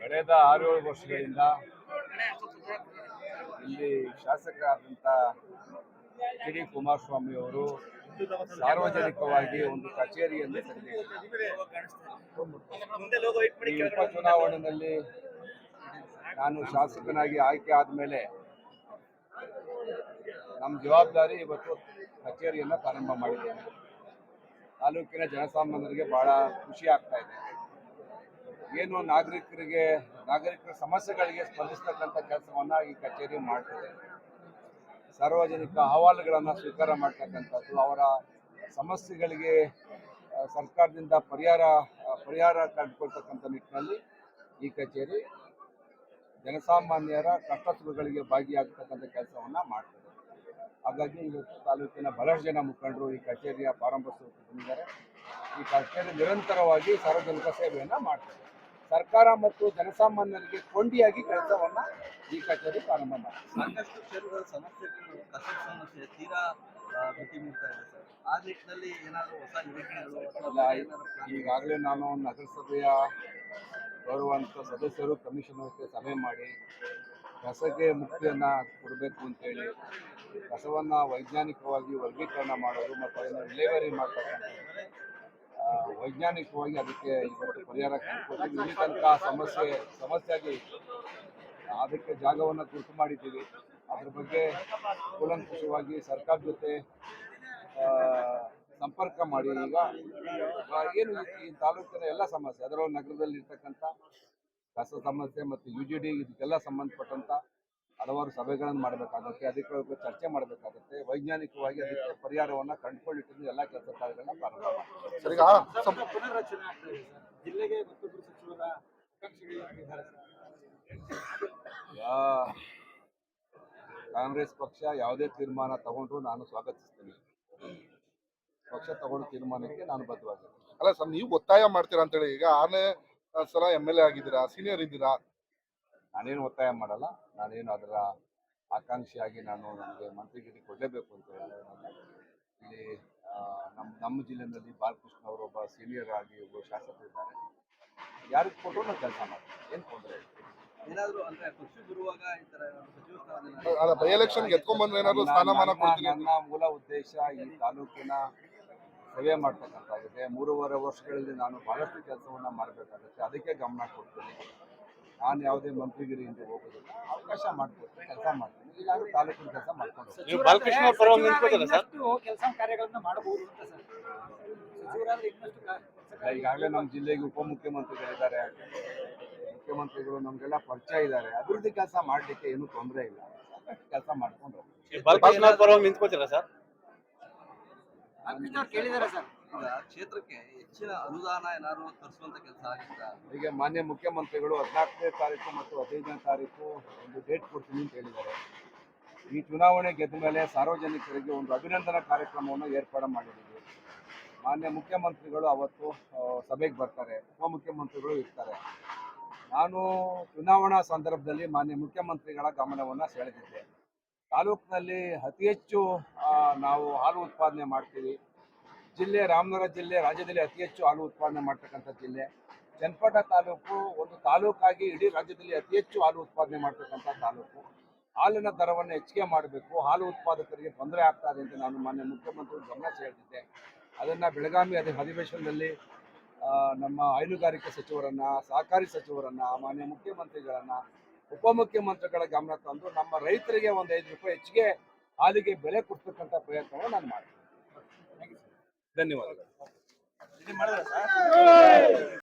ಕಳೆದ ಆರು ಏಳು ವರ್ಷಗಳಿಂದ ಇಲ್ಲಿ ಶಾಸಕರಾದಂಥ ಡಿ ಕುಮಾರಸ್ವಾಮಿ ಅವರು ಸಾರ್ವಜನಿಕವಾಗಿ ಒಂದು ಕಚೇರಿಯನ್ನು. ಈ ಉಪಚುನಾವಣೆಯಲ್ಲಿ ನಾನು ಶಾಸಕನಾಗಿ ಆಯ್ಕೆ ಆದಮೇಲೆ ನಮ್ಮ ಜವಾಬ್ದಾರಿ ಇವತ್ತು ಕಚೇರಿಯನ್ನು ಪ್ರಾರಂಭ ಮಾಡಿದ್ದೇನೆ ತಾಲೂಕಿನ ಜನಸಾಮಾನ್ಯರಿಗೆ ಬಹಳ ಖುಷಿ ಆಗ್ತಾ ಇದೆ. ಏನು ನಾಗರಿಕರಿಗೆ, ನಾಗರಿಕರ ಸಮಸ್ಯೆಗಳಿಗೆ ಸ್ಪಂದಿಸ್ತಕ್ಕಂಥ ಕೆಲಸವನ್ನ ಈ ಕಚೇರಿ ಮಾಡ್ತದೆ. ಸಾರ್ವಜನಿಕ ಅಹವಾಲುಗಳನ್ನು ಸ್ವೀಕಾರ ಮಾಡ್ತಕ್ಕಂಥದ್ದು, ಅವರ ಸಮಸ್ಯೆಗಳಿಗೆ ಸರ್ಕಾರದಿಂದ ಪರಿಹಾರ ಪರಿಹಾರ ಕಂಡುಕೊಳ್ತಕ್ಕಂಥ ನಿಟ್ಟಿನಲ್ಲಿ ಈ ಕಚೇರಿ ಜನಸಾಮಾನ್ಯರ ಕಷ್ಟ ಸುಖಗಳಿಗೆ ಭಾಗಿಯಾಗತಕ್ಕಂಥ ಕೆಲಸವನ್ನ ಮಾಡ್ತದೆ. ಹಾಗಾಗಿ ಇವತ್ತು ತಾಲೂಕಿನ ಬಹಳಷ್ಟು ಜನ ಮುಖಂಡರು ಈ ಕಚೇರಿಯ ಪ್ರಾರಂಭೋತ್ಸವಕ್ಕೆ ಬಂದಿದ್ದಾರೆ ಈ ಕಚೇರಿ ನಿರಂತರವಾಗಿ ಸಾರ್ವಜನಿಕ ಸೇವೆಯನ್ನು ಮಾಡ್ತಾರೆ. ಸರ್ಕಾರ ಮತ್ತು ಜನಸಾಮಾನ್ಯರಿಗೆ ಕೊಂಡಿಯಾಗಿ ಕೆಲಸವನ್ನು ಈ ಕಚೇರಿ ಪ್ರಾರಂಭ ಮಾಡ್ತದೆ. ಸಾಕಷ್ಟು ಕ್ಷೇತ್ರದ ಸಮಸ್ಯೆಗಳು ಕಸದ ಸಮಸ್ಯೆ ತೀರಾ ಆ, ಮಿತಿ ಮೀರ್ತಾ ಇದೆ ಸರ್. ಆ ನಿಟ್ಟಿನಲ್ಲಿ ಏನಾದರೂ ಹೊಸ ಯೋಜನೆಗಳು ಅಥವಾ ಈಗಾಗಲೇ ನಾನು ನಗರಸಭೆಯ ಬರುವಂಥ ಸದಸ್ಯರು ಕಮಿಷನ್ ಜೊತೆ ಸಭೆ ಮಾಡಿ ಕಸಕ್ಕೆ ಮುಕ್ತಿಯನ್ನು ಕೊಡಬೇಕು ಅಂತೇಳಿ ಕಸವನ್ನ ವೈಜ್ಞಾನಿಕವಾಗಿ ವರ್ಗೀಕರಣ ಮಾಡೋದು ಮತ್ತು ಅದನ್ನು ವಿಲೇವಾರಿ ಮಾಡ್ತಕ್ಕಂಥದ್ದು ಆ, ವೈಜ್ಞಾನಿಕವಾಗಿ ಅದಕ್ಕೆ ಇವತ್ತು ಪರಿಹಾರ ಕಂಡುಕೊಡ್ತೀವಿ ಇಲ್ಲಿ ತನಕ ಸಮಸ್ಯೆ ಸಮಸ್ಯೆಯಾಗಿ. ಅದಕ್ಕೆ ಜಾಗವನ್ನು ಗುರುತು ಮಾಡಿದ್ದೀವಿ ಅದ್ರ ಬಗ್ಗೆ ಕೂಲಂಕುಷವಾಗಿ ಸರ್ಕಾರ ಜೊತೆ ಸಂಪರ್ಕ ಮಾಡಿ ಈಗ ಏನು ಈ- ತಾಲೂಕಿನ ಎಲ್ಲ ಸಮಸ್ಯೆ ಅದರೊಳಗೆ ನಗರದಲ್ಲಿ ಇರ್ತಕ್ಕಂಥ ಕಸ ಸಮಸ್ಯೆ ಮತ್ತು ಯು ಜಿ ಡಿ ಇದಕ್ಕೆಲ್ಲ ಸಂಬಂಧಪಟ್ಟಂತ ಹಲವಾರು ಸಭೆಗಳನ್ನು ಮಾಡಬೇಕಾಗುತ್ತೆ ಅದಕ್ಕೆ ಚರ್ಚೆ ಮಾಡಬೇಕಾಗುತ್ತೆ ವೈಜ್ಞಾನಿಕವಾಗಿ ಅದಕ್ಕೆ ಪರಿಹಾರವನ್ನು ಕಂಡುಕೊಂಡಿಟ್ಟು ಎಲ್ಲ ಕೆಲಸ ಕಾರ್ಯಗಳನ್ನ ಪ್ರಾರಂಭ ಕಾಂಗ್ರೆಸ್ ಪಕ್ಷ ಯಾವುದೇ ತೀರ್ಮಾನ ತಗೊಂಡ್ರು ನಾನು ಸ್ವಾಗತಿಸ್ತೀನಿ. ಪಕ್ಷ ತಗೊಂಡ ತೀರ್ಮಾನಕ್ಕೆ ನಾನು ಬದ್ಧವಾಗಿರ್ತೀನಿ. ಅಲ್ಲ ಸರ್ ನೀವು ಒತ್ತಾಯ ಮಾಡ್ತೀರಾ ಅಂತೇಳಿ ಈಗ ಆರನೇ ಸಲ ಎಂ ಎಲ್ ಎ ಆಗಿದ್ದೀರಾ ಸೀನಿಯರ್ ಇದ್ದೀರಾ ನಾನೇನು ಒತ್ತಾಯ ಮಾಡಲ್ಲ ನಾನೇನು ಅದರ ಆಕಾಂಕ್ಷಿಯಾಗಿ ನಾನು ನನಗೆ ಮಂತ್ರಿಗಿರಿ ಕೊಡಲೇಬೇಕು ಅಂತ ಹೇಳಿದ್ರೆ ನಾನು ಇಲ್ಲಿ ಆ, ನಮ್ಮ ನಮ್ಮ ಜಿಲ್ಲೆಯಲ್ಲಿ ಬಾಲಕೃಷ್ಣ ಅವರು ಒಬ್ಬ ಸೀನಿಯರ್ ಆಗಿ ಒಬ್ಬ ಶಾಸಕರಿದ್ದಾರೆ ಯಾರಿಗೆ ಕೊಟ್ಟರು ನಾನು ಕೆಲಸ ಮಾಡ್ತೀನಿ ಏನು ತೊಂದರೆ ಇಲ್ಲ. ಏನಾದ್ರು ಅಂದ್ರೆ ಪಕ್ಷ ಬರುವಾಗ ಈ ತರ ಸಚಿವ ಸ್ಥಾನ ಬೈ ಎಲೆಕ್ಷನ್ ಗೆದ್ಕೊಂಡ್ಬಂದ್ರೆ ಏನಾದ್ರು ನನ್ನ- ಸ್ಥಾನಮಾನ ಕೊಡ್ತೀನಿ ನನ್ನ ಮೂಲ ಉದ್ದೇಶ ಈ ತಾಲೂಕಿನ ಸೇವೆ ಮಾಡ್ತಕ್ಕಂಥಾಗಿದೆ ಮೂರುವರೆ ವರ್ಷಗಳಲ್ಲಿ ನಾನು ಬಹಳಷ್ಟು ಕೆಲಸವನ್ನ ಮಾಡಬೇಕಾಗುತ್ತೆ. ಅದಕ್ಕೆ ಗಮನ ಕೊಡ್ತೀನಿ. ನಾನು ಯಾವುದೇ ಮಂತ್ರಿಗಿರಿ ಅಂತ ಹೋಗೋದಿಲ್ಲ ಅವಕಾಶ ಮಾಡ್ಕೊಡ್ತೀನಿ ಕೆಲಸ ಮಾಡ್ತೀನಿ. ಇಲ್ಲಾಂದ್ರೆ ತಾಲೂಕಿನ ಕೆಲಸ ಮಾಡ್ಕೊಂಡು. ನೀವು ಬಾಲಕೃಷ್ಣ ಪರವಾಗಿ ಸರ್? ಕೆಲಸ ಕಾರ್ಯಗಳನ್ನ ಮಾಡಬಹುದು ಅಂತ ಸರ್. ಸಚಿವರಾದ್ರೆ ಇನ್ನಷ್ಟು ಇಲ್ಲ, ಈಗಾಗಲೇ ನಮ್ಮ ಜಿಲ್ಲೆಗೆ ಉಪಮುಖ್ಯಮಂತ್ರಿಗಳಿದ್ದಾರೆ. ಮುಖ್ಯಮಂತ್ರಿಗಳು ನಮಗೆಲ್ಲ ಪರಿಚಯ ಇದ್ದಾರೆ. ಅಭಿವೃದ್ಧಿ ಕೆಲಸ ಮಾಡಲಿಕ್ಕೆ ಏನೂ ತೊಂದರೆ ಇಲ್ಲ. ಕೆಲಸ ಮಾಡ್ಕೊಂಡು ಹೋಗ್ತೀನಿ. ಬಾಲಕೃಷ್ಣ ಪರವಾಗಿ ಸರ್? ಕೇಳಿದಾರೆ ಸರ್. ಈಗ ಕ್ಷೇತ್ರಕ್ಕೆ ಹೆಚ್ಚಿನ ಅನುದಾನ ಏನಾದ್ರು ತರಿಸುವಂತ ಕೆಲಸ ಆಗಿತ್ತಾ? ಈಗ ಮಾನ್ಯ ಮುಖ್ಯಮಂತ್ರಿಗಳು ಹದಿನಾಲ್ಕನೇ ತಾರೀಕು ಮತ್ತು ಹದಿನೈದನೇ ತಾರೀಕು ಒಂದು ಡೇಟ್ ಕೊಡ್ತೀನಿ ಅಂತ ಹೇಳಿದ್ದಾರೆ. ಈ ಚುನಾವಣೆ ಗೆದ್ದ ಮೇಲೆ ಸಾರ್ವಜನಿಕರಿಗೆ ಒಂದು ಅಭಿನಂದನಾ ಕಾರ್ಯಕ್ರಮವನ್ನು ಏರ್ಪಾಡು ಮಾಡಿದ್ದೀವಿ. ಮಾನ್ಯ ಮುಖ್ಯಮಂತ್ರಿಗಳು ಅವತ್ತು ಸಭೆಗೆ ಬರ್ತಾರೆ, ಉಪಮುಖ್ಯಮಂತ್ರಿಗಳು ಇರ್ತಾರೆ. ನಾನು ಚುನಾವಣಾ ಸಂದರ್ಭದಲ್ಲಿ ಮಾನ್ಯ ಮುಖ್ಯಮಂತ್ರಿಗಳ ಗಮನವನ್ನು ಸೆಳೆದಿದ್ದೆ. ತಾಲೂಕಿನಲ್ಲಿ ಅತಿ ಹೆಚ್ಚು ನಾವು ಹಾಲು ಉತ್ಪಾದನೆ ಮಾಡ್ತೀವಿ. ಜಿಲ್ಲೆ, ರಾಮನಗರ ಜಿಲ್ಲೆ, ರಾಜ್ಯದಲ್ಲಿ ಅತಿ ಹೆಚ್ಚು ಹಾಲು ಉತ್ಪಾದನೆ ಮಾಡ್ತಕ್ಕಂಥ ಜಿಲ್ಲೆ. ಚನ್ನಪಟ್ಟ ತಾಲೂಕು, ಒಂದು ತಾಲೂಕಾಗಿ ಇಡೀ ರಾಜ್ಯದಲ್ಲಿ ಅತಿ ಹೆಚ್ಚು ಹಾಲು ಉತ್ಪಾದನೆ ಮಾಡ್ತಕ್ಕಂಥ ತಾಲೂಕು. ಹಾಲಿನ ದರವನ್ನು ಹೆಚ್ಚಿಗೆ ಮಾಡಬೇಕು. ಹಾಲು ಉತ್ಪಾದಕರಿಗೆ ತೊಂದರೆ ಆಗ್ತಾ ಇದೆ ಅಂತ ನಾನು ಮಾನ್ಯ ಮುಖ್ಯಮಂತ್ರಿ ಗಮನ ಸೆಳೆದಿದ್ದೆ. ಅದನ್ನು ಬೆಳಗಾವಿ ಅದೇ ಅಧಿವೇಶನದಲ್ಲಿ ನಮ್ಮ ಹೈನುಗಾರಿಕೆ ಸಚಿವರನ್ನ, ಸಹಕಾರಿ ಸಚಿವರನ್ನ, ಮಾನ್ಯ ಮುಖ್ಯಮಂತ್ರಿಗಳನ್ನ, ಉಪಮುಖ್ಯಮಂತ್ರಿಗಳ ಗಮನ ತಂದು ನಮ್ಮ ರೈತರಿಗೆ ಒಂದು ಐದು ರೂಪಾಯಿ ಹೆಚ್ಚಿಗೆ ಹಾಲಿಗೆ ಬೆಲೆ ಕೊಡ್ತಕ್ಕಂಥ ಪ್ರಯತ್ನವನ್ನು ನಾನು ಮಾಡ್ತೀನಿ. ಧನ್ಯವಾದಗಳು.